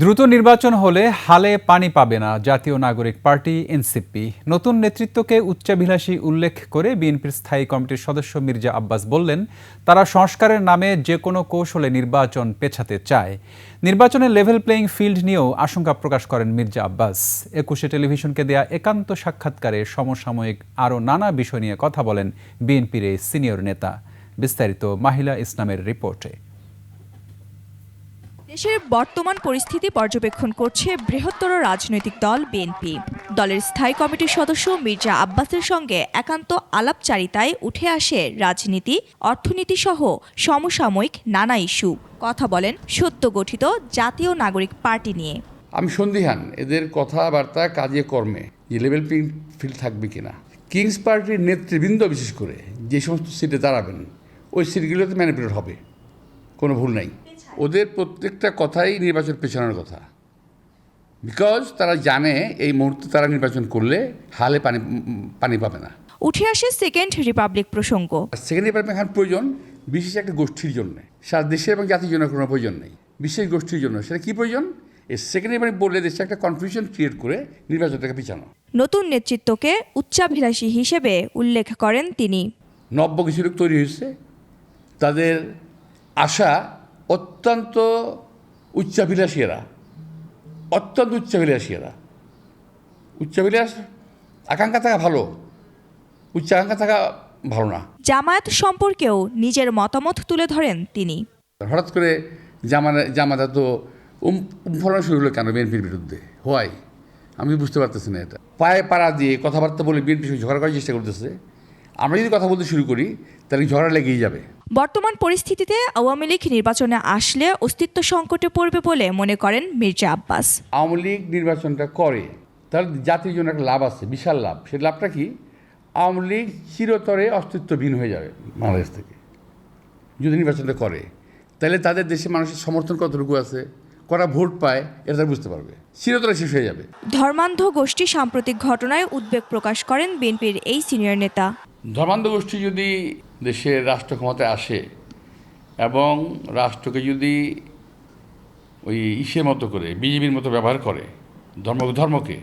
দ্রুত নির্বাচন হলে হালে পানি পাবে না জাতীয় নাগরিক পার্টি, এনসিপি। নতুন নেতৃত্বকে উচ্চাভিলাষী উল্লেখ করে বিএনপির স্থায়ী কমিটির সদস্য মির্জা আব্বাস বললেন, তারা সংস্কারের নামে যে কোনো কৌশলে নির্বাচন পেছাতে চায়। নির্বাচনের লেভেল প্লেয়িং ফিল্ড নিয়েও আশঙ্কা প্রকাশ করেন মির্জা আব্বাস। একুশে টেলিভিশনকে দেয়া একান্ত সাক্ষাৎকারে সমসাময়িক আরও নানা বিষয় নিয়ে কথা বলেন বিএনপির এই সিনিয়র নেতা। বিস্তারিত মাহিলা ইসলামের রিপোর্টে। দেশের বর্তমান পরিস্থিতি পর্যবেক্ষণ করছে বৃহত্তর রাজনৈতিক দল বিএনপি। দলের স্থায়ী কমিটির সদস্য মির্জা আব্বাসের সঙ্গে একান্ত আলাপচারিতায় উঠে আসে রাজনীতি অর্থনীতি সহ সমসাময়িক নানা ইস্যু। কথা বলেন সদ্য গঠিত জাতীয় নাগরিক পার্টি নিয়ে। আমি সন্দিহান, এদের কথাবার্তা কাজে কর্মে, যে লেভেল প্লেইং ফিল্ড থাকবে কিনা। কিংস পার্টির নেতৃবৃন্দ বিশেষ করে, যে সমস্ত সিটে দাঁড়াবেন, ওই সিটগুলোতে ম্যানিপুলেট হবে। কোনো ভুল নাই। ওদের প্রত্যেকটা কথাই নির্বাচন পেছানোর কথা। বিকজ তারা জানে এই মুহূর্তে তারা নির্বাচন করলে হালে পানি পানি পাবে না। উঠে আসে সেকেন্ড রিপাবলিক প্রসঙ্গ। সেকেন্ড ডিপার্টমেন্ট এখন প্রয়োজন বিশেষ একটা গোষ্ঠীর জন্য। সারা দেশের এবং জাতির জন্য কোনো প্রয়োজন নেই। বিশেষ গোষ্ঠীর জন্য। সেটা কী প্রয়োজন? এই সেকেন্ড ডিপার্টমেন্ট বললে দেশে একটা কনফিউশন ক্রিয়েট করে নির্বাচনটাকে পিছানো। নতুন নেতৃত্বকে উচ্চাভিলাষী হিসেবে উল্লেখ করেন তিনি। নব্য কিছু লোক তৈরি হয়েছে। তাদের আশা অত্যন্ত উচ্চাভিলাষী এরা অত্যন্ত উচ্চাভিলাষী এরা উচ্চাভিলাষ আকাঙ্ক্ষা থাকা ভালো উচ্চাকাঙ্ক্ষা থাকা ভালো না। জামায়াত সম্পর্কেও নিজের মতামত তুলে ধরেন তিনি। হঠাৎ করে জামানা জামাতা তো উম উম্ফলানো শুরু হলো কেন বিএনপির বিরুদ্ধে? হোয়াই? আমি বুঝতে পারতেছি না এটা। পায়ে পাড়া দিয়ে কথাবার্তা বলে বিএনপি সঙ্গে ঝগড়া করার চেষ্টা করতেছে। আমরা যদি কথা বলতে শুরু করি তাহলে ঝগড়া লেগেই যাবে। বর্তমান পরিস্থিতিতে আওয়ামী লীগ নির্বাচনে আসলে অস্তিত্ব সংকটে পড়বে বলে মনে করেন মির্জা আব্বাস। আওয়ামী লীগ নির্বাচনটা করে তাহলে জাতির জন্য একটা লাভ আছে বিশাল লাভ। সেই লাভটা কি? আওয়ামী লীগ চিরতরে অস্তিত্বহীন হয়ে যাবে বাংলাদেশ থেকে। যদি নির্বাচনটা করে তাহলে তাদের দেশে মানুষের সমর্থন কতটুকু আছে করা ভোট পায় এটা তারা বুঝতে পারবে। চিরতরে শেষ হয়ে যাবে। ধর্মান্ধ গোষ্ঠী সাম্প্রতিক ঘটনায় উদ্বেগ প্রকাশ করেন বিএনপির এই সিনিয়র নেতা। ধর্মান্ধ গোষ্ঠী যদি দেশের রাষ্ট্র ক্ষমতায় আসে এবং রাষ্ট্রকে যদি ওই ইসের মতো করে বিজেপির মতো ব্যবহার করে ধর্ম ধর্মকে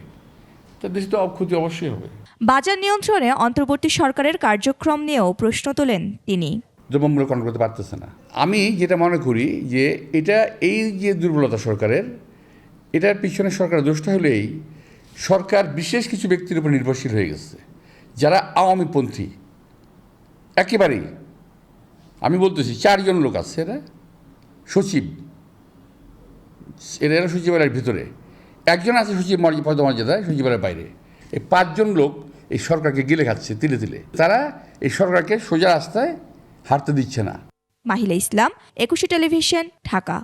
তা দেশে তো ক্ষতি অবশ্যই হবে। বাজার নিয়ন্ত্রণে অন্তর্বর্তী সরকারের কার্যক্রম নিয়েও প্রশ্ন তোলেন তিনি। দ্রব্যমূল্য কন্ট্রোল করতে পারতেছে না। আমি যেটা মনে করি যে এটা এই যে দুর্বলতা সরকারের এটার পিছনে সরকারের দোষটা হলেই সরকার বিশেষ কিছু ব্যক্তির উপর নির্ভরশীল হয়ে গেছে। যারা আওয়ামীপন্থী। একেবারেই। আমি বলতেছি, চারজন লোক আছে এরা। সচিব। এরা সচিবালয়ের ভিতরে। একজন আছে সচিব মর্যাদা পদমর্যাদায়, সচিবালয়ের বাইরে। এই পাঁচজন লোক এই সরকারকে গিলে খাচ্ছে তিলে তিলে। তারা এই সরকারকে সোজা রাস্তায় হাঁটতে দিচ্ছে না। মাহিলা ইসলাম, একুশে টেলিভিশন, ঢাকা।